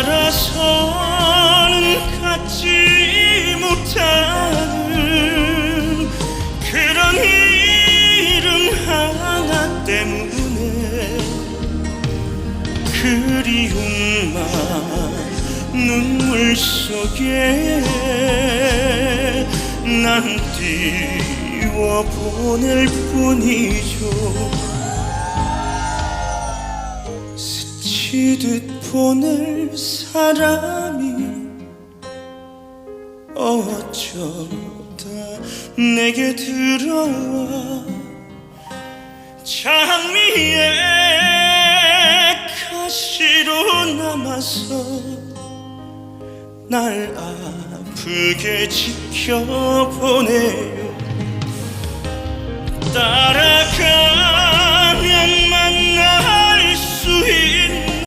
알아서는 갖지 못하는 그런 이름 하나 때문에 그리움만 눈물 속에 난 띄워 보낼 뿐이죠 스치듯 보낼 사람이 어쩌다 내게 들어와 장미의 가시로 남아서 날 아프게 지켜보네요